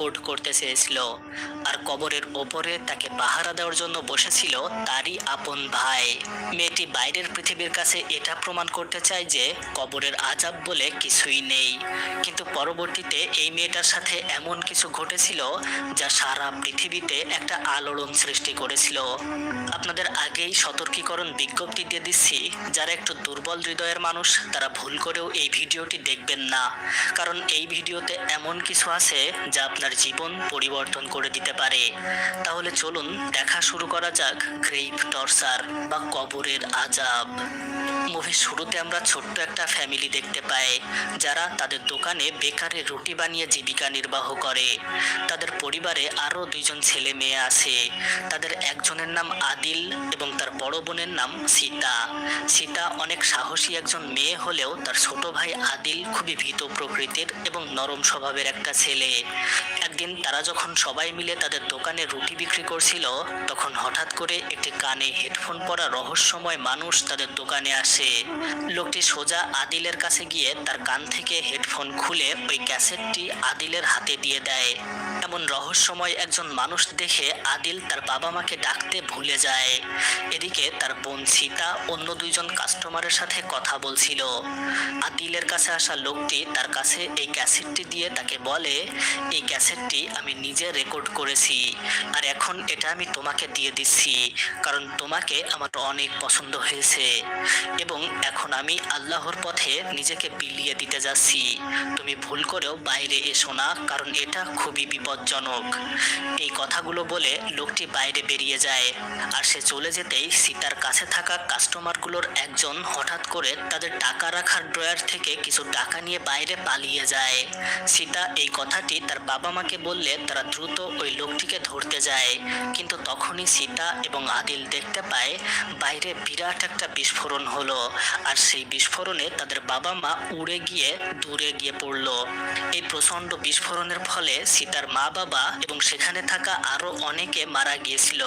Record করতে চেয়েছিল। আর কবরের ওপরে তাকে পাহারা দেওয়ার জন্য বসেছিল তারই আপন ভাই। মেয়েটি বাইরের পৃথিবীর কাছে এটা প্রমাণ করতে চায় যে কবরের আজাব বলে কিছুই নেই। কিন্তু পরবর্তীতে এই মেয়েটার সাথে এমন কিছু ঘটেছিল যা সারা পৃথিবীতে একটা আলোড়ন সৃষ্টি করেছিল। আপনাদের আগেই সতর্কীকরণ বিজ্ঞপ্তি দিয়ে দিচ্ছি, যারা একটু দুর্বল হৃদয়ের মানুষ, তারা ভুল করেও এই ভিডিওটি দেখবেন না। কারণ এই ভিডিওতে এমন কিছু আছে যা আপনার জীবন পরিবর্তন করে দিতে পারে। তাহলে চলুন, দেখা শুরু করা যাক গ্রেভ টর্চার বা কবরের আজাব মুভির শুরুতে আমরা ছোট্ট একটা ফ্যামিলি দেখতে পাই, যারা তাদের দোকানে বেকারে রুটি বানিয়ে জীবিকা নির্বাহ করে। তাদের পরিবারে আরও দুইজন ছেলে মেয়ে আছে। তাদের একজনের নাম আদিল এবং তার বড় বোনের নাম সীতা। সীতা অনেক সাহসী একজন মেয়ে হলেও তার ছোট ভাই আদিল খুবই ভীত প্রকৃতির এবং নরম স্বভাবের একটা ছেলে। একদিন তারা যখন সবাই মিলে তাদের দোকানে রুটি বিক্রি করছিল, তখন হঠাৎ করে একটি কানে হেডফোন পরা রহস্যময় মানুষ তাদের দোকানে আসে। লোকটি সোজা আদিলের কাছে গিয়ে তার কান থেকে হেডফোন খুলে ওই ক্যাসেটটি আদিলের হাতে দিয়ে দেয়। এমন রহস্যময় একজন মানুষ দেখে আদিল তার বাবা মাকে ডাকতে ভুলে যায়। এদিকে তার বোন সীতা অন্য দুইজন কাস্টমারের সাথে কথা বলছিল। আদিলের কাছে আসা লোকটি তার কাছে এই ক্যাসেটটি দিয়ে তাকে বলে, এই ক্যাসেটটি আমি নিজে রেকর্ড করেছি, আর এখন এটা আমি তোমাকে দিয়ে দিচ্ছি, কারণ তোমাকে আমার অনেক পছন্দ হয়েছে। এবং এখন আমি আল্লাহর পথে নিজেকে বিলিয়ে দিতে যাচ্ছি। তুমি ভুল করেও বাইরে এসো না, কারণ এটা খুবই বিপজ্জনক। এই কথাগুলো বলে লোকটি বাইরে বেরিয়ে যায়, আর সে চলে যেতেই সীতার কাছে থাকা কাস্টমারগুলোর একজন হঠাৎ করে তাদের টাকা রাখার ড্রয়ার থেকে কিছু টাকা নিয়ে বাইরে পালিয়ে যায়। সীতা এই কথাটি তার বাবা মাকে বললে তারা দ্রুত ওই লোকটিকে ধরতে যায়, কিন্তু তখনই সীতা এবং আদিল দেখতে পায় বাইরে বিরাট একটা বিস্ফোরণ হলো। আর সেই বিস্ফোরণে তাদের বাবা মা উড়ে গিয়ে দূরে গিয়ে পড়ল। এই প্রচণ্ড বিস্ফোরণের ফলে সীতার মা বাবা এবং সেখানে থাকা আরও অনেকে মারা গিয়েছিল।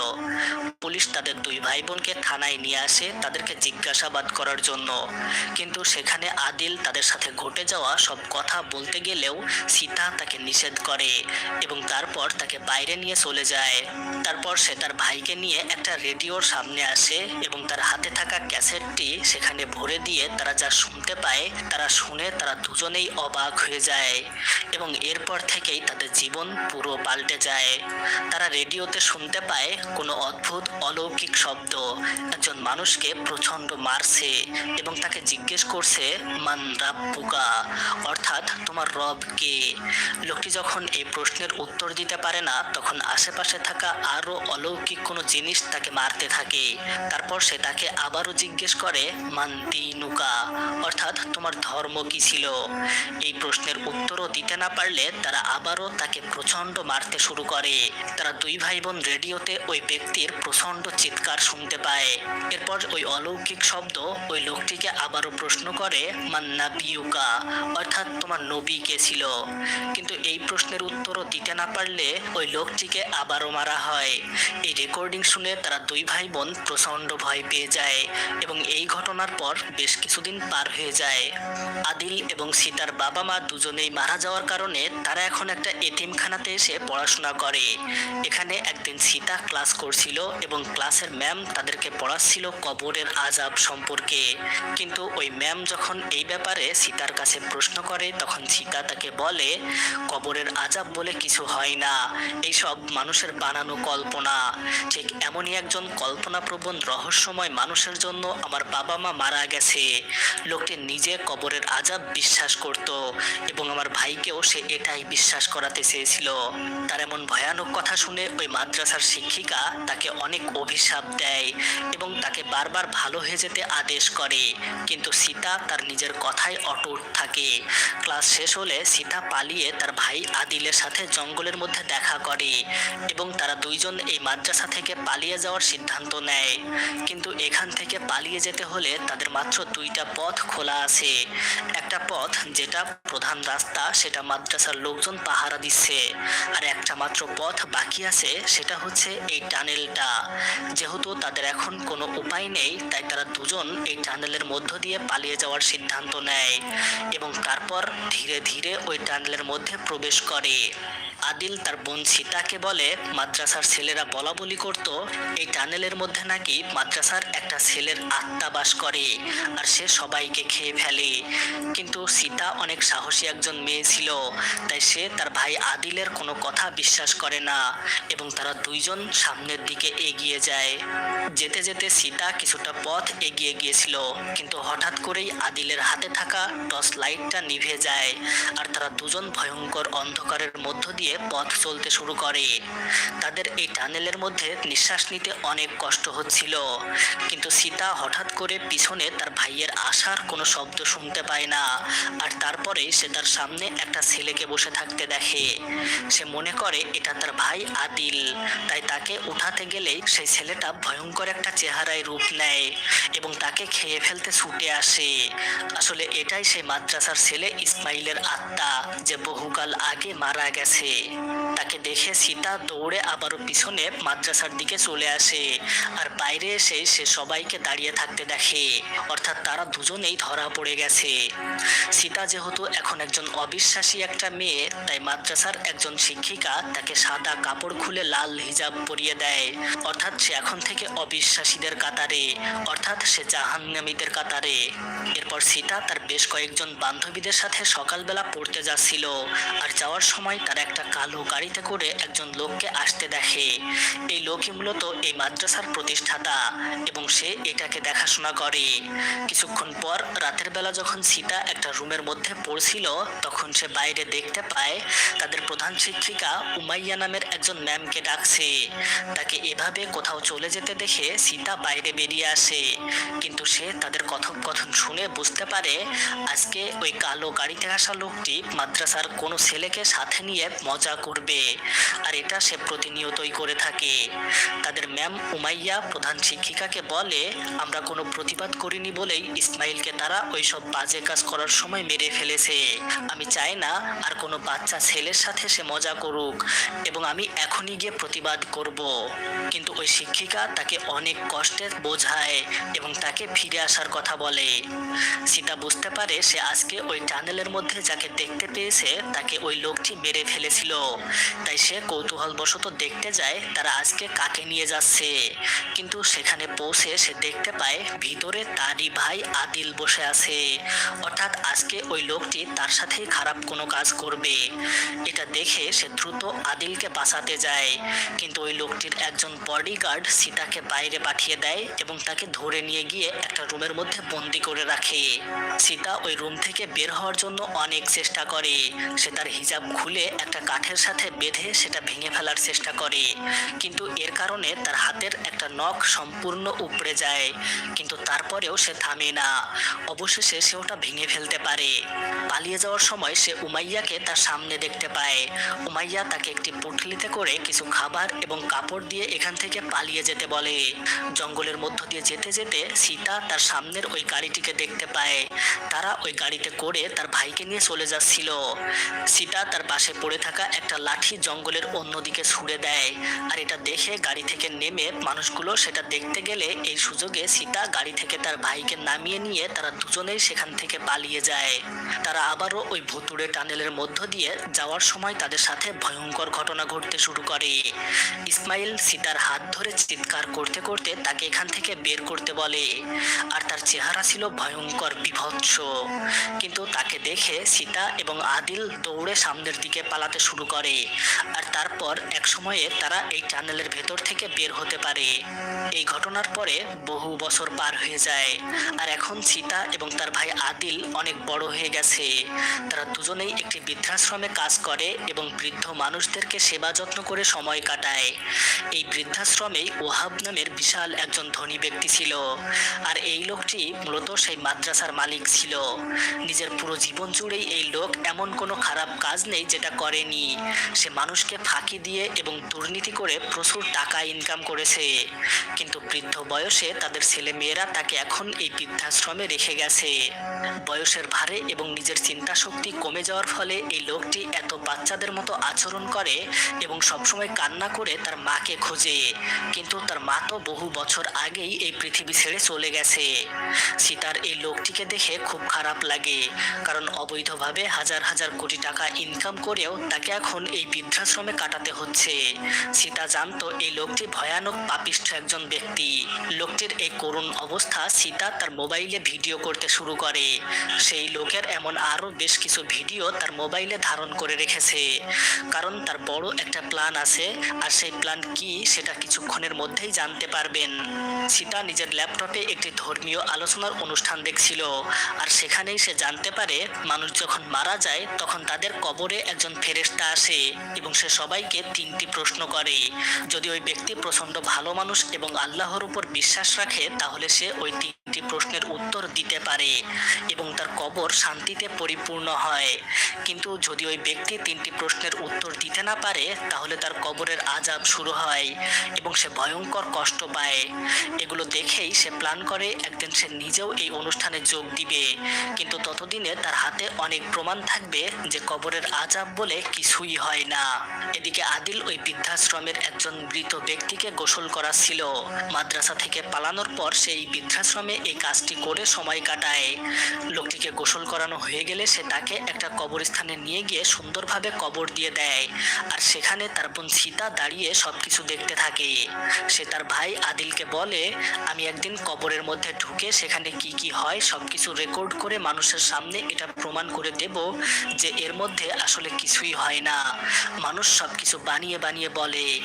পুলিশ তাদের দুই ভাই বোনকে থানায় নিয়ে আসে তাদেরকে জিজ্ঞাসাবাদ করার জন্য। কিন্তু সেখানে আদিল তাদের সাথে ঘটে যাওয়া সব কথা বলতে গেলেও সীতা তাকে নিষেধ করে এবং তারপর তাকে বাইরে নিয়ে চলে যায়। তারপর সে তার ভাইকে নিয়ে একটা রেডিওর সামনে আসে এবং তার হাতে থাকা ক্যাসেটটি সেখানে ভরে দিয়ে তারা যা শুনতে পায়, তারা শুনে তারা দুজনেই অবাক হয়ে যায় এবং এরপর থেকেই তাদের জীবন পুরো পাল্টে যায়। তারা রেডিওতে শুনতে পায় কোনো অদ্ভুত অলৌকিক শব্দ। একজন মানুষকে প্রচণ্ড মারছে এবং তাকে জিজ্ঞেস করছে, মান রাব্বুকা? অর্থাৎ, তোমার রব কে? লোকটি যখন এই প্রশ্নের উত্তর দিতে পারে না, তখন আশেপাশে থাকা আরও অলৌকিক কোনো জিনিস তাকে মারতে থাকে। তারপর সে তাকে আবারও জিজ্ঞেস করে মান দিনুকা অর্থাৎ তোমার ধর্ম কি ছিল? এই প্রশ্নের উত্তরও দিতে না পারলে তারা আবারও তাকে প্রচণ্ড মারতে শুরু করে। তারা দুই ভাই বোন রেডিওতে ওই ব্যক্তির প্রচণ্ড চিৎকার শুনতে পায়। এরপর ওই অলৌকিক শব্দ ওই লোকটিকে আবারও প্রশ্ন করে মান্না বিউকা অর্থাৎ তোমার নবী কে ছিল? কিন্তু এই প্রশ্নের উত্তরও দিতে না পারলে ওই লোকটিকে আবারও মারা হয়। এই রেকর্ডিং শুনে তারা দুই ভাই বোন প্রচণ্ড ভয় পেয়ে যায় এবং এই ঘটনার পর বেশ কিছুদিন পার হয়ে যায়। আদিল এবং সীতার বাবা মা দুজনেই মারা যাওয়ার কারণে তারা এখন একটা এতিমখানাতে এসে পড়াশোনা করে। এখানে একদিন সীতা ক্লাস করছিল এবং ক্লাসের ম্যাম তাদেরকে পড়াচ্ছিল কবরের আজাব সম্পর্কে। কিন্তু ওই ম্যাম যখন এই ব্যাপারে সীতার কাছে প্রশ্ন করে, তখন সীতা তাকে বলে, কবরের আজাব বলে কিছু হয় না। এইসব মানুষের বানানো কল্পনা। ঠিক এমনই একজন কল্পনাপ্রবণ রহস্যময় মানুষের জন্য আমার বাবা মা মারা গেছে। লোকটি নিজে কবরের আজাব বিশ্বাস করত এবং আমার ভাইকেও সে এটাই বিশ্বাস করাতে চেয়েছিল। তার এমন ভয়ানক কথা শুনে ওই মাদ্রাসার শিক্ষিকা তাকে অনেক অভিশাপ দেয় এবং তাকে বারবার ভালো হয়ে যেতে আদেশ করে। কিন্তু সীতা তার নিজের কথায় অটুট থাকে। ক্লাস শেষ হলে সীতা পালিয়ে তার ভাই আদিলের সাথে জঙ্গলের মধ্যে দেখা করে এবং তারা দুইজন এই মাদ্রাসা থেকে পালিয়ে যাওয়ার সিদ্ধান্ত নেয়। কিন্তু এখান থেকে পালিয়ে যেতে হলে তাদের মাত্র দুইটা পথ খোলা আছে। একটা পথ যেটা প্রধান রাস্তা, সেটা মাদ্রাসার লোকজন পাহারা দিচ্ছে। আর একটা মাত্র পথ বাকি আছে, সেটা হচ্ছে এই টানেলটা। যেহেতু তাদের এখন কোনো উপায় নেই, তাই তারা দুজন এই টানেলের মধ্য দিয়ে পালিয়ে যাওয়ার সিদ্ধান্ত নেয় এবং তারপর ধীরে ধীরে ওই টানেলের মধ্যে প্রবেশ করে। আদিল তার বোন সীতাকে বলে, মাদ্রাসার ছেলেরা বলা বলি করত, এই টানেলের মধ্যে নাকি মাদ্রাসার একটা ছেলের আত্মা বাস করে আর সে সবাইকে খেয়ে ফেলে। কিন্তু সীতা অনেক সাহসী একজন মেয়ে ছিল, তাই সে তার ভাই আদিলের কোনো কথা বিশ্বাস করে না এবং তারা দুইজন সামনের দিকে এগিয়ে যায়। যেতে যেতে সীতা কিছুটা পথ এগিয়ে গিয়েছিল, কিন্তু হঠাৎ করেই আদিলের হাতে থাকা টর্চ লাইটটা নিভে যায় আর তারা দুজন ভয়ঙ্কর অন্ধকারের মধ্য দিয়ে পথ চলতে শুরু করে। তাদের এই টানেলের মধ্যে নিঃশ্বাস নিতে অনেক কষ্ট হচ্ছিল, কিন্তু সীতা হঠাৎ করে পিছনে তার ভাইয়ের আসার কোনো শব্দ শুনতে পায় না। আর তারপরে সে তার সামনে একটা ছেলেকে বসে থাকতে দেখে। সে মনে করে, এটা তার ভাই আদিল। তাই তাকে উঠাতে গেলেই সেই ছেলেটা ভয়ঙ্কর একটা চেহারায় রূপ নেয় এবং তাকে খেয়ে ফেলতে ছুটে আসে। আসলে এটাই সেই মাদ্রাসার ছেলে ইসমাইলের আত্মা, যে বহুকাল আগে মারা গেছে। তাকে দেখে সীতা দৌড়ে আবারও পিছনে মাদ্রাসার দিকে চলে আসে। আর বাইরে এসে সে সবাইকে দাঁড়িয়ে থাকতে দেখে। অর্থাৎ তারা দুজনেই ধরা পড়ে গেছে। সীতা যেহেতু এখন একজন অবিশ্বাসী একটা মেয়ে, তাই মাদ্রাসার একজন শিক্ষিকা তাকে সাদা কাপড় খুলে লাল হিজাব পরিয়ে দেয়। অর্থাৎ সে এখন থেকে অবিশ্বাসীদের কাতারে। অর্থাৎ সে জাহান্নামীদের কাতারে। এরপর সীতা তার বেশ কয়েকজন বান্ধবীদের সাথে সকালবেলা পড়তে যাচ্ছিল। আর যাওয়ার সময় তার একটা কালো গাড়িতে করে একজন লোককে আসতে দেখে। এই লোকই মূলত এই মাদ্রাসার প্রতিষ্ঠাতা এবং সে এটাকে দেখাশোনা করে। কিছুক্ষণ পর রাতের বেলা যখন সীতা একটা রুমের মধ্যে পড়ছিল, তখন সে বাইরে দেখতে পায়, তাদের প্রধান শিক্ষিকা উমাইয়া নামের একজন ম্যামকে ডাকছে। তাকে এভাবে কোথাও চলে যেতে দেখে সীতা বাইরে বেরিয়ে আসে। কিন্তু সে তাদের কথোপকথন শুনে বুঝতে পারে, আজকে ওই কালো গাড়িতে আসা লোকটি মাদ্রাসার কোনো ছেলেকে সাথে নিয়ে মজা করবে। আর এটা সে প্রতিনিয়তই করে থাকে। তাদের ম্যাম উমাইয়া প্রধান শিক্ষিকাকে বলে, আমরা কোনো প্রতিবাদ করিনি বলেই ইসমাইলকে তারা ওই সব বাজে কাজ করার সময় মেরে ফেলেছে। আমি চাই না আর কোনো বাচ্চা ছেলের সাথে সে মজা করুক এবং আমি এখনই গিয়ে প্রতিবাদ করব। কিন্তু ওই শিক্ষিকা তাকে অনেক কষ্টের বোঝায় এবং তাকে ফিরে আসার কথা বলে। সীতা বুঝতে পারে সে আজকে ওই টানেলের মধ্যে যাকে দেখতে পেয়েছে, তাকে ওই লোকটি মেরে ফেলেছিল। তাই সে কৌতূহলবশত দেখতে যায়, তারা আজকে কাকে নিয়ে যাচ্ছে। কিন্তু সেখানে পৌঁছে সে দেখতে পায় ভিতরে তারই ভাই আদিল বসে আছে। অর্থাৎ আজকে ওই লোকটি তার সাথেই খারাপ কোনো কাজ করবে। এটা দেখে সে দ্রুত আদিলকে বাঁচাতে যায়। কিন্তু ওই লোকটির একজন বডিগার্ড সীতাকে বাইরে পাঠিয়ে দেয় এবং তাকে ধরে নিয়ে গিয়ে একটা রুমের মধ্যে বন্দি করে রাখে। সীতা ওই রুম থেকে বের হওয়ার জন্য অনেক চেষ্টা করে। সে তার হিজাব খুলে একটা কাঠের সাথে বেঁধে সেটা ভেঙে ফেলার চেষ্টা করে। কিন্তু এর কারণে তার হাতের একটা নখ সম্পূর্ণ উপড়ে যায়। কিন্তু তারপরেও সে থামে না। অবশেষে সে ওটা ভেঙে ফেলতে পারে। পালিয়ে যাওয়ার সময় সে উমাইয়াকে তার সামনে দেখতে পায়। উমাইয়া তাকে একটি পুটলিতে করে কিছু খাবার এবং কাপড় দিয়ে এখান থেকে পালিয়ে যেতে বলে। জঙ্গলের মধ্য দিয়ে যেতে যেতে সীতা তার সামনের ওই গাড়িটিকে দেখতে পায়। তারা ওই গাড়িতে করে তার ভাইকে নিয়ে চলে যাচ্ছিল। সীতা তার পাশে পড়ে থাকা একটা লাঠি জঙ্গলের অন্যদিকে ছুড়ে দেয়। আর এটা দেখে গাড়ি থেকে নেমে মানুষগুলো সেটা দেখতে গেলে এই সুযোগে সীতা গাড়ি থেকে তার ভাইকে নামিয়ে নিয়ে তারা দুজনেই সেখান থেকে পালিয়ে যায়। তারা আবারও ওই ভুতুড়ে টানেলের মধ্য দিয়ে যাওয়ার সময় তাদের সাথে ভয়ঙ্কর ঘটনা ঘটতে শুরু করে। ইসমাইল সীতার হাত ধরে চিৎকার করতে করতে তাকে এখান থেকে বের করতে বলে। আর তার চেহারা ছিল ভয়ঙ্কর বিভৎস। কিন্তু তাকে দেখে সীতা এবং আদিল দৌড়ে সামনের দিকে পালাতে শুরু করে। আর তারপর এক সময়ে তারা এই টানেলের ভেতর থেকে বের হতে পারে। এই ঘটনার পরে বহু বছর পার হয়ে যায়। আর এখন সীতা এবং তার ভাই আদিল অনেক বড় হয়ে গেছে। তারা দুজনেই একটি বৃদ্ধাশ্রমে কাজ করে এবং বৃদ্ধ মানুষদেরকে সেবা যত্ন করে সময় কাটায়। এই বৃদ্ধাশ্রমেই ওহাব নামের বিশাল একজন ধনী ব্যক্তি ছিল। আর এই লোকটি মূলত সেই মাদ্রাসার মালিক ছিল। নিজের পুরো জীবন জুড়েই এই লোক এমন কোনো খারাপ কাজ নেই যেটা করেনি। সে মানুষকে ফাঁকি দিয়ে এবং দুর্নীতি করে প্রচুর টাকা ইনকাম করেছে। কিন্তু বৃদ্ধ বয়সে তাদের ছেলে মেয়েরা তাকে এখন এই বৃদ্ধাশ্রমে রেখে গেছে। বয়সের ভারে এবং নিজের চিন্তা শক্তি কমে যাওয়ার ফলে এই লোকটি এত বাচ্চাদের মতো আচরণ করে এবং সবসময় কান্না করে তার মাকে খোঁজে। কিন্তু তার মা তো বহু বছর আগেই এই পৃথিবী ছেড়ে চলে গেছে। সীতার এই লোকটিকে দেখে খুব খারাপ লাগে, কারণ অবৈধভাবে হাজার হাজার কোটি টাকা ইনকাম করেও তাকে এখন এই বৃদ্ধাশ্রমে কাটাতে হচ্ছে। সীতা জানতো এই লোকটি ভয়ানক পাপিষ্ঠ একজন ব্যক্তি। লোকটির এই করুণ অবস্থা সীতা তার মোবাইলে ভিডিও করতে শুরু করে। সেই লোকের এমন আরও বেশ কিছু ভিডিও তার মোবাইলে ধারণ করে রেখেছে। কারণ তার বড় একটা প্ল্যান আছে, আর সেই প্ল্যান কি সেটা কিছুক্ষণের মধ্যেই জানতে পারবেন। সীতা নিজের ল্যাপটপে একটি ধর্মীয় আলোচনার অনুষ্ঠান দেখছিল, আর সেখানেই সে জানতে পারে, মানুষ যখন মারা যায়, তখন তাদের কবরে একজন ফেরেশতা আসে, এবং সে সবাইকে তিনটি প্রশ্ন করে। যদি ওই ব্যক্তি প্রচণ্ড ভালো মানুষ এবং আল্লাহর উপর বিশ্বাস রাখে, তাহলে সে ওই তিনটি প্রশ্নের উত্তর দিতে পারে এবং তার কবর শান্তিতে পরিপূর্ণ হয়। কিন্তু যদি ওই ব্যক্তি তিনটি প্রশ্নের উত্তর দিতে না পারে, তাহলে তার কবরের আজাব শুরু হয় এবং সে ভয়ঙ্কর কষ্ট পায়। এগুলো দেখেই সে প্ল্যান করে, একদিন সে নিজেও এই অনুষ্ঠানে যোগ দিবে। কিন্তু ততদিনে তার হাতে অনেক প্রমাণ থাকবে যে কবরের আজাব বলে কিছুই হয় না। এদিকে আদিল ওই বৃদ্ধাশ্রমের একজন মৃত ব্যক্তিকে গোসল করা ছিল। মাদ্রাসা থেকে পালানোর পর সেই বৃদ্ধাশ্রমে এই কাজটি করে সময় কাটায়। লোকটিকে গোসল করানো হয়ে গেলে সে তাকে একটা কবরস্থানে নিয়ে গিয়ে সুন্দরভাবে কবর দিয়ে দেয়। আর সেখানে তার বোন সীতা দাঁড়িয়ে সবকিছু দেখতে থাকে। সে তার ভাই আদিলকে বলে, আমি একদিন কবরের মধ্যে ঢুকে সেখানে কি কি হয় সবকিছু রেকর্ড করে মানুষের সামনে এটা প্রমাণ করে দেব যে এর মধ্যে আসলে কিছুই হয় না। মানুষ সবকিছু বানিয়ে বানিয়ে বলে।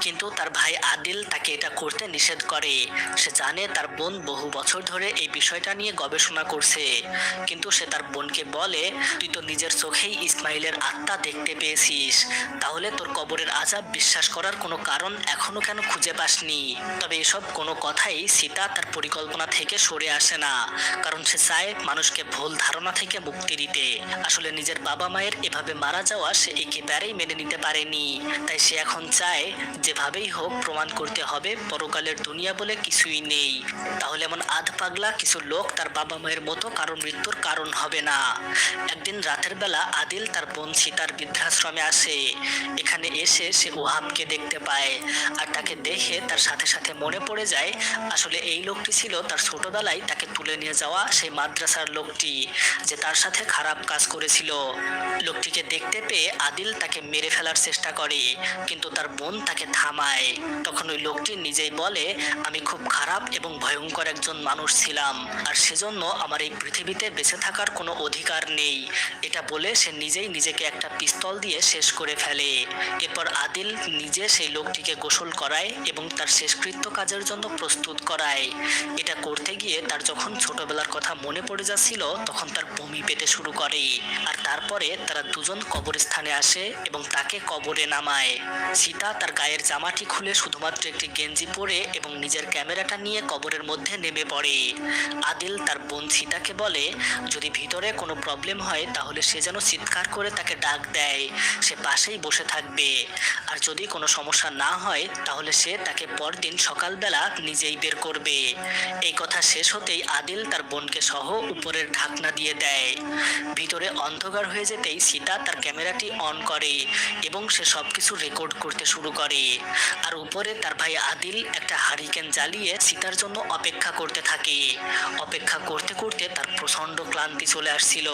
কিন্তু তার ভাই আদিল তাকে এটা করতে নিষেধ করে। সে জানে তার বোন বহু বছর ধরে এই বিষয়টা নিয়ে গবেষণা করছে। কিন্তু সে তার বোনকে বলে, তুই তো নিজের চোখেই ইসমাইলের আত্মা দেখতে পেয়েছিস। তাহলে তোর কবরের আজাব বিশ্বাস করার কোনো কারণ এখনও কেন খুঁজে পাসনি? তবে এসব কোনো কথাই সীতা তার পরিকল্পনা থেকে সরে আসে না। কারণ সে চায় মানুষকে ভুল ধারণা থেকে মুক্তি দিতে। আসলে নিজের বাবা মায়ের এভাবে মারা যাওয়া সে একেবারেই মেনে নিতে পারেনি। তাই সে এখন চায়, যেভাবেই হোক প্রমাণ করতে হবে, পরকালের দুনিয়া বলে কিছুই নেই। তাহলে এমন আধ পাগলা কিছু লোক তার বাবা মায়ের মতো কারও মৃত্যুর কারণ হবে না। একদিন রাতের বেলা আদিল তার বোন সীতার বৃদ্ধাশ্রমে আসে। এখানে এসে সে ওহাবকে দেখতে পায় আর তাকে দেখে তার সাথে সাথে মনে পড়ে যায়, আসলে এই লোকটি ছিল তার ছোটবেলায় তাকে তুলে নিয়ে যাওয়া সেই মাদ্রাসার লোকটি, যে তার সাথে খারাপ কাজ করেছিল। লোকটিকে দেখতে পেয়ে আদিল তাকে মেরে ফেলার চেষ্টা করে, কিন্তু তার বোন তাকে থামায়। তখন ওই লোকটি নিজেই বলে, আমি খুব খারাপ এবং ভয়ঙ্কর একজন মানুষ ছিলাম। আর সেজন্য আমার এই পৃথিবীতে বেঁচে থাকার কোনো অধিকার নেই। এটা বলে সে নিজেই নিজেকে একটা পিস্তল দিয়ে শেষ করে ফেলে। এরপর আদিল নিজে সেই লোকটিকে গোসল করায় এবং তার শেষকৃত্য কাজের জন্য প্রস্তুত করায়। এটা করতে গিয়ে তার যখন ছোটবেলার কথা মনে পড়ে যাচ্ছিল, তখন তার বমি পেতে শুরু করে। আর তারপরে তারা দুজন কবরস্থানে আসে এবং তাকে কবরে নামায়। সীতা তার গায়ের জামাটি খুলে শুধুমাত্র একটি গেঞ্জি পরে এবং নিজের ক্যামেরাটা নিয়ে কবরের মধ্যে নেমে পড়ে। আদিল তার বোন সীতাকে বলে, যদি ভিতরে কোনো প্রবলেম হয়, তাহলে সে যেন চিৎকার করে তাকে ডাক দেয়। সে পাশেই বসে থাকবে। আর যদি কোনো সমস্যা না হয়, তাহলে সে তাকে পরদিন সকালবেলা নিজেই বের করবে। এই কথা শেষ হতেই আদিল তার বোনকে সহ উপরের ঢাকনা দিয়ে দেয়। ভিতরে অন্ধকার হয়ে যেতেই সীতা তার ক্যামেরাটি অন করে এবং সে সব কিছু রেকর্ড করতে শুরু করে। আর উপরে তার ভাই আদিল একটা হারিকেন জ্বালিয়ে সীতার জন্য অপেক্ষা করতে থাকে। অপেক্ষা করতে করতে তার প্রচণ্ড ক্লান্তি চলে আসছিল।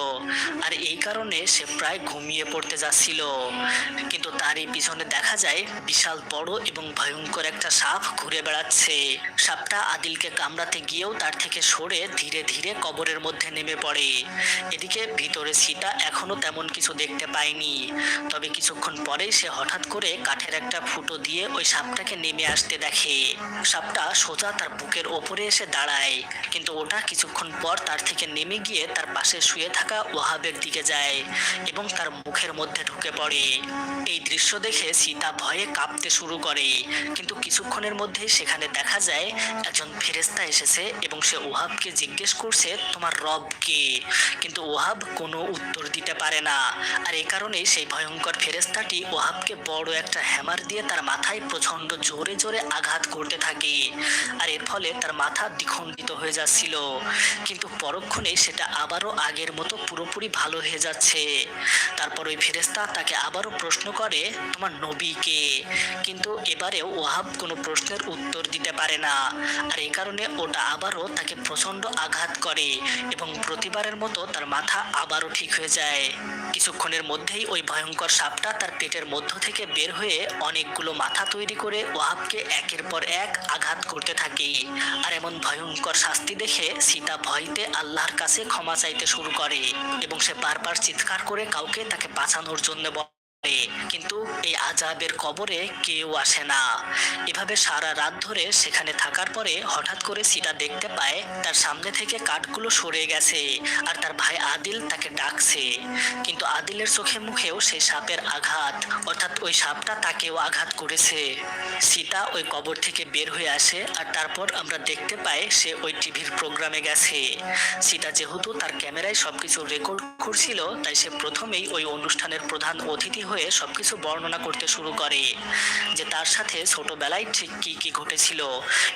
আর এই কারণে সে প্রায় ঘুমিয়ে পড়তে যাচ্ছিল। কিন্তু তারই পিছনে দেখা যায় বিশাল বড় এবং ভয়ঙ্কর একটা সাপ ঘুরে বেড়াচ্ছে। সাপটা আদিলকে কামড়াতে গিয়েও তার থেকে সরে ধীরে ধীরে কবরের মধ্যে নেমে পড়ে। এদিকে ভিতরে সীতা এখনও তেমন কিছু দেখতে পায়নি। তবে কিছুক্ষণ পরেই সে হঠাৎ করে কাঠের একটা ফুটো দিয়ে ওই সাপটাকে নেমে আসতে দেখে। সাপটা সোজা তার বুকের ওপরে এসে দাঁড়ায়। কিন্তু ওটা কিছুক্ষণ পর তার থেকে নেমে গিয়ে তার পাশে শুয়ে থাকা ওয়াহাবের দিকে যায় এবং তার মুখের মধ্যে ঢুকে পড়ে। এই দৃশ্য দেখে সীতা ভয়ে কাঁপতে শুরু করে। কিন্তু কিছুক্ষণের মধ্যেই সেখানে দেখা যায়, একজন ফেরেস্তা এসেছে এবং সে ওহাবকে জিজ্ঞেস করছে, তোমার রব কে? কিন্তু ওহাব কোনো উত্তর দিতে পারে না। আর এই কারণেই সেই ভয়ঙ্কর ফেরেস্তাটি ওহাবকে বড় একটা হ্যামার দিয়ে তার মাথায় প্রচণ্ড জোরে জোরে আঘাত করতে থাকে। আর এর ফলে তার মাথা দ্বিখণ্ডিত হয়ে যাচ্ছিল। কিন্তু পরক্ষণে সেটা আবারও আগের মতো পুরোপুরি ভালো হয়ে যাচ্ছে। তারপর ওই ফেরেস্তা তাকে আবারও প্রশ্ন করে, তোমার নবীকে কিন্তু এবারেও ওহাব কোনো প্রশ্নের উত্তর দিতে পারে না। আর এই কারণে ওটা আবারও তাকে প্রচণ্ড আঘাত করে এবং প্রতিবারের মতো তার মাথা আবারও ঠিক হয়ে যায়। কিছুক্ষণের মধ্যেই ওই ভয়ঙ্কর সাপটা তার পেটের মধ্য থেকে বের হয়ে অনেকগুলো মাথা তৈরি করে ওহাবকে একের পর এক আঘাত করতে থাকে। আর এমন ভয়ঙ্কর শাস্তি দেখে সীতা ভয়তে আল্লাহর কাছে ক্ষমা চাইতে শুরু করে এবং সে বারবার চিৎকার করে কাউকে তাকে বাঁচানোর জন্য কিন্তু এই আজাবের কবরে কেউ আসে না। এভাবে সারা রাত ধরে সেখানে থাকার পরে হঠাৎ করে সীতা দেখতে পায়, তার সামনে থেকে কাঠগুলো সরে গেছে আর তার ভাই আদিল তাকে ডাকছে। কিন্তু আদিলের চোখে মুখেও সেই সাপের আঘাত, অর্থাৎ ওই সাপটা তাকেও আঘাত করেছে। সীতা ওই কবর থেকে বের হয়ে আসে আর তারপর আমরা দেখতে পাই সে ওই টিভির প্রোগ্রামে গেছে। সীতা যেহেতু তার ক্যামেরায় সবকিছু রেকর্ড করছিল, তাই সে প্রথমেই ওই অনুষ্ঠানের প্রধান অতিথি হয়ে সবকিছু বর্ণনা করতে শুরু করে যে তার সাথে ছোটবেলায় ঠিক কি কি ঘটেছিল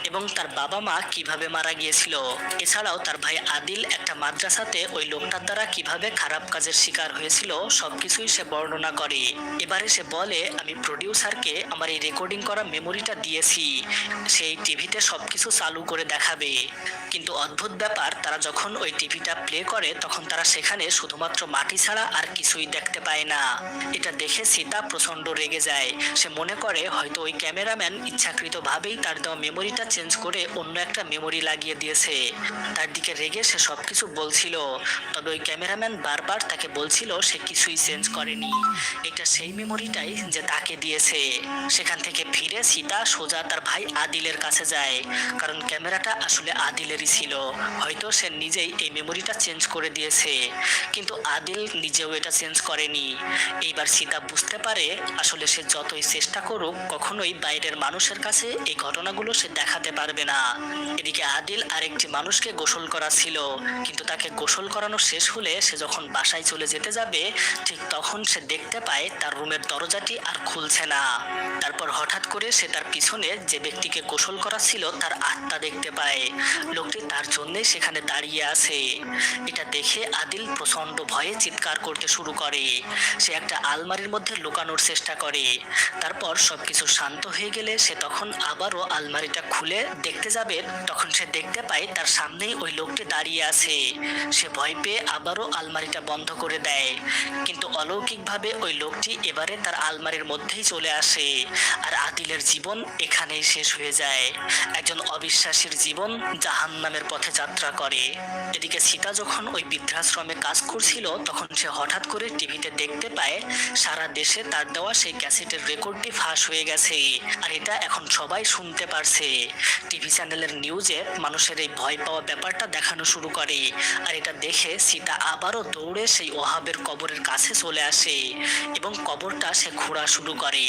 এবং তার বাবা মা কীভাবে মারা গিয়েছিল। এছাড়াও তার ভাই আদিল একটা মাদ্রাসাতে ওই লোকটার দ্বারা কীভাবে খারাপ কাজের শিকার হয়েছিল সবকিছুই সে বর্ণনা করে। এবারে সে বলে, আমি প্রডিউসারকে আমার এই রেকর্ডিং করা মেমোরিটা দিয়েছি। সেই টিভিতে সবকিছু চালু করে দেখাবে। কিন্তু অদ্ভুত ব্যাপার, তারা যখন ওই টিভিটা প্লে করে, তখন তারা সেখানে শুধুমাত্র মাটি ছাড়া আর কিছুই দেখতে পায় না। এটা দেখে সীতা প্রচণ্ড রেগে যায়। সে মনে করে, হয়তো ওই ক্যামেরাম্যান ইচ্ছাকৃতভাবেই তার দেওয়া মেমোরিটা চেঞ্জ করে অন্য একটা মেমোরি লাগিয়ে দিয়েছে। তার দিকে রেগে সে সব কিছু বলছিল। তবে ওই ক্যামেরাম্যান বারবার তাকে বলছিল সে কিছুই চেঞ্জ করেনি। এটা সেই মেমোরিটাই যে তাকে দিয়েছে। সেখান থেকে ফিরে সীতা সোজা তার ভাই আদিলের কাছে যায়। কারণ ক্যামেরাটা আসলে আদিলেরই ছিল। হয়তো সে নিজেই এই মেমোরিটা চেঞ্জ করে দিয়েছে। কিন্তু আদিল নিজেও এটা চেঞ্জ করেনি। এইবার সীতা বুঝতে পারে আসলে সে যতই চেষ্টা করুক, কখনোই বাইরের মানুষের কাছে এই ঘটনাগুলো সে দেখাতে পারবে না। এদিকে আদিল আরেকটি মানুষকে গোসল করা ছিল কিন্তু তাকে গোসল করানো শেষ হলে সে যখন বাসায় চলে যেতে যাবে, ঠিক তখন সে দেখতে পায় তার রুমের দরজাটি আর খুলছে না। তারপর হঠাৎ করে সে তার পিছনে যে ব্যক্তিকে গোসল করা ছিল তার আত্মা দেখতে পায়। লোকটি তার জন্যে সেখানে দাঁড়িয়ে আছে। এটা দেখে আদিল প্রচণ্ড ভয়ে চিৎকার করতে শুরু করে। সে একটা আলমারির মধ্যে লুকানোর চেষ্টা করে। তারপর সবকিছু শান্ত হয়ে গেলে সে তখন আবারও আলমারিটা খুলে দেখতে যাবে। তখন সে দেখতে পায় তার সামনেই ওই লোকটি দাঁড়িয়ে আছে। সে ভয় পেয়ে আবারও আলমারিটা বন্ধ করে দেয়। কিন্তু অলৌকিকভাবে ওই লোকটি এবারে তার আলমারির মধ্যেই চলে আসে। আর আদিলের জীবন এখানেই শেষ হয়ে যায়। একজন অবিশ্বাসীর জীবন জাহান নামের পথে যাত্রা করে। এদিকে সীতা যখন ওই বৃদ্ধাশ্রমে কাজ করছিল, তখন সে হঠাৎ করে টিভিতে দেখতে পায় সারা দেশে তার দেওয়া সেই ক্যাসেটের রেকর্ডটি ফাঁস হয়ে গেছে। আর এটা এখন সবাই শুনতে পারছে। টিভি চ্যানেলের নিউজে মানুষের এই ভয় পাওয়া ব্যাপারটা দেখানো শুরু করে। আর এটা দেখে সীতা আবারও দৌড়ে সেই ওহাবের কবরের কাছে চলে আসে এবং কবরটা সে খোঁড়া শুরু করে।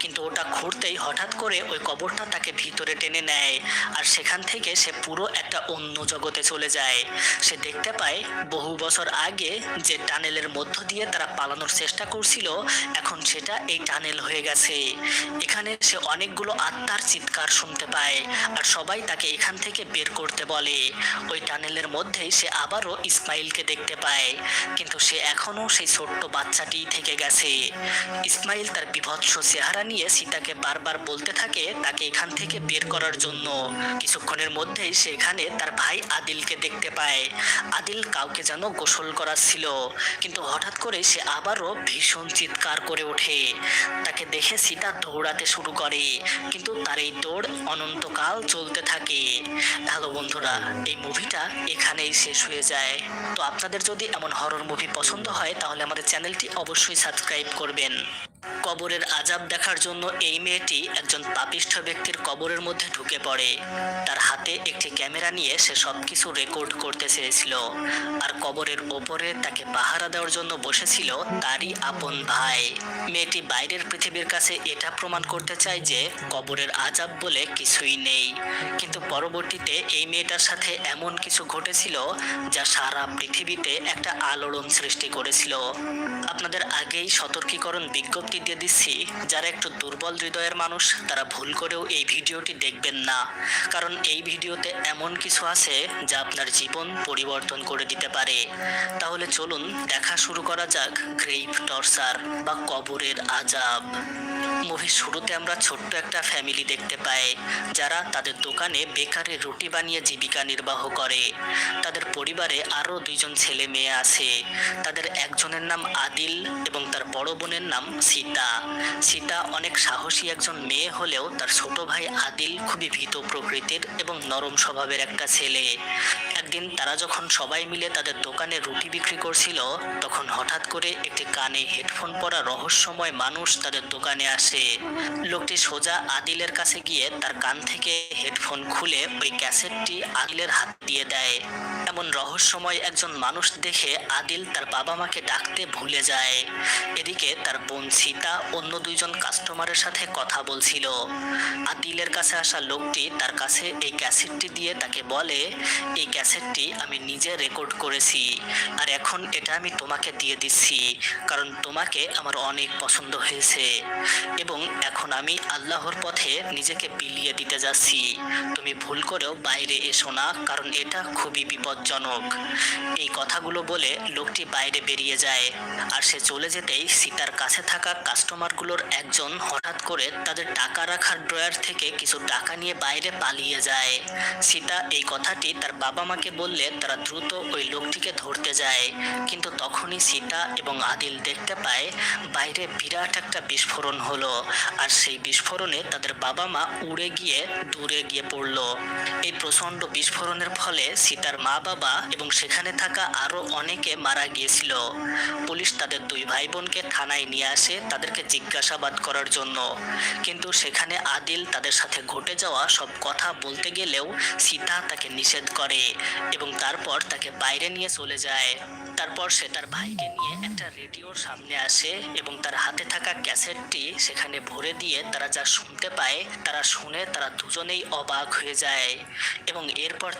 কিন্তু ওটা খুঁড়তেই হঠাৎ করে ওই কবরটা তাকে ভিতরে টেনে নেয় আর সেখান থেকে সে পুরো একটা অন্য জগতে চলে যায়। সে দেখতে পায় বহু বছর আগে যে টানেলের মধ্য দিয়ে তারা পালানোর চেষ্টা করছিল এখন সেটা এই টানেল হয়ে গেছে। এখানে সে অনেকগুলো আত্মার চিৎকার শুনতে পায় আর সবাই তাকে এখান থেকে বের করতে বলে। ওই টানেলের মধ্যেই সে আবারও ইসমাইলকে দেখতে পায়, কিন্তু সে এখনও সেই ছোট্ট বাচ্চাটি থেকে গেছে। ইসমাইল তার বিভৎস চেহারা নিয়ে সীতাকে বারবার বলতে থাকে তাকে এখান থেকে বের করার জন্য। কিছুক্ষণের মধ্যেই সে এখানে তার ভাই আদিলকে দেখতে পায়। আদিল কাউকে যেন গোসল করাচ্ছিল, কিন্তু হঠাৎ করে সে আবারও ভীষণ চিৎকার করে ওঠে। তাকে দেখে সীতা দৌড়াতে শুরু করে, কিন্তু তার এই দৌড় অনন্তকাল চলতে থাকে। হ্যালো বন্ধুরা, এই মুভিটা এখানেই শেষ হয়ে যায়। তো আপনাদের যদি এমন হরর মুভি পছন্দ হয়, তাহলে আমাদের চ্যানেলটি অবশ্যই সাবস্ক্রাইব করবেন। কবরের আজাব দেখার জন্য এই মেয়েটি একজন পাপিষ্ঠ ব্যক্তির কবরের মধ্যে ঢুকে পড়ে। তার হাতে একটি ক্যামেরা নিয়ে সে সবকিছু রেকর্ড করতে চেয়েছিল। আর কবরের ওপরে তাকে পাহারা দেওয়ার জন্য বসেছিল তারই আপন ভাই। ভাই মেয়েটি বাইরের পৃথিবীর কাছে এটা প্রমাণ করতে চায় যে কবরের আজাব বলে কিছুই নেই। কিন্তু পরবর্তীতে এই মেয়েটার সাথে এমন কিছু ঘটেছিল যা সারা পৃথিবীতে একটা আলোড়ন সৃষ্টি করেছিল। আপনাদের আগেই সতর্কীকরণ বিজ্ঞপ্তি দিয়ে দিচ্ছি, যারা একটু দুর্বল হৃদয়ের মানুষ, তারা ভুল করেও এই ভিডিওটি দেখবেন না। কারণ এই ভিডিওতে এমন কিছু আছে যা আপনার জীবন পরিবর্তন করে দিতে পারে। তাহলে চলুন দেখা শুরু করা যাক গ্রেভ টর্চার। বা কবরের আজাব। মুভির শুরুতে আমরা ছোট্ট একটা ফ্যামিলি দেখতে পাই, যারা তাদের দোকানে বেকারে রুটি বানিয়ে জীবিকা নির্বাহ করে। তাদের পরিবারে আরও দুইজন ছেলে মেয়ে আছে। তাদের একজনের নাম আদিল এবং তার বড় বোনের নাম সীতা। সীতা অনেক সাহসী একজন মেয়ে হলেও তার ছোট ভাই আদিল খুবই ভীত প্রকৃতির এবং নরম স্বভাবের একটা ছেলে। একদিন তারা যখন সবাই মিলে তাদের দোকানে রুটি বিক্রি করছিল, তখন হঠাৎ করে একটি কানে হেডফোন পরা রহস্যময় মানুষ তাদের দোকানে আসে। লোকটি সোজা আদিলের কাছে গিয়ে তার কান থেকে হেডফোন খুলে ওই ক্যাসেটটি আদিলের হাত দিয়ে দেয়। এমন রহস্যময় একজন মানুষ দেখে আদিল তার বাবা মাকে ডাকতে ভুলে যায়। এদিকে তার বোন সীতা অন্য দুইজন কাস্টমারের সাথে কথা বলছিল। আদিলের কাছে আসা লোকটি তার কাছে এই ক্যাসেটটি দিয়ে তাকে বলে, এই ক্যাসেটটি আমি নিজে রেকর্ড করেছি, আর এখন এটা আমি তোমাকে দিয়ে দিচ্ছি, কারণ তোমাকে আমার অনেক পছন্দ হয়েছে। এবং এখন আমি আল্লাহর পথে নিজেকে বিলিয়ে দিতে যাচ্ছি। তুমি ভুল করেও বাইরে এসো না, কারণ এটা খুবই বিপজ্জনক। এই কথাগুলো বলে লোকটি বাইরে বেরিয়ে যায় আর সে চলে যেতেই সীতার কাছে থাকা কাস্টমারগুলোর একজন হঠাৎ করে তাদের টাকা রাখার ড্রয়ার থেকে কিছু টাকা নিয়ে বাইরে পালিয়ে যায়। সীতা এই কথাটি তার বাবা মাকে বললে তারা দ্রুত ওই লোকটিকে ধরতে যায়। কিন্তু তখনই সীতা এবং আদিল দেখতে পায় বাইরে বিরাট একটা বিস্ফোরণ হলো আর সেই বিস্ফোরণে তাদের বাবা মা উড়ে গিয়ে দূরে গিয়ে পড়ল। এই প্রচণ্ড বিস্ফোরণের ফলে সীতার মা বাবা এবং সেখানে থাকা আরও অনেকে মারা গিয়েছিল। পুলিশ তাদের দুই ভাই বোনকে থানায় নিয়ে আসে তাদেরকে জিজ্ঞাসাবাদ করার জন্য। কিন্তু সেখানে আদিল তাদের সাথে ঘটে যাওয়া সব কথা বলতে গেলেও সীতা তাকে নিষেধ করে এবং তারপর তাকে বাইরে নিয়ে চলে যায়। তারপর সে তার ভাইকে নিয়ে একটা রেডিওর সামনে আসে এবং তার হাতে থাকা ক্যাসেটটি সেখানে ভরে দিয়ে তারা যা শুনতে পায়, তারা শুনে তারা দুজনেই অবাক হয়ে যায় এবং এরপর